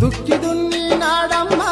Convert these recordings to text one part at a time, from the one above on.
దుక్కి దున్నినాడమ్మా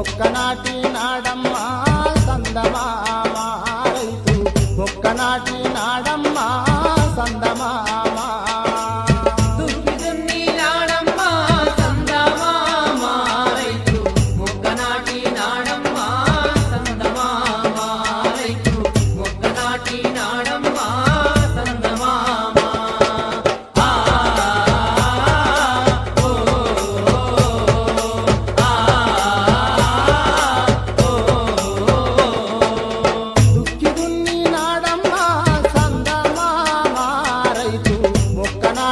ఒక్కనాటి నాడమ్మా సందమా.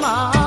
mom.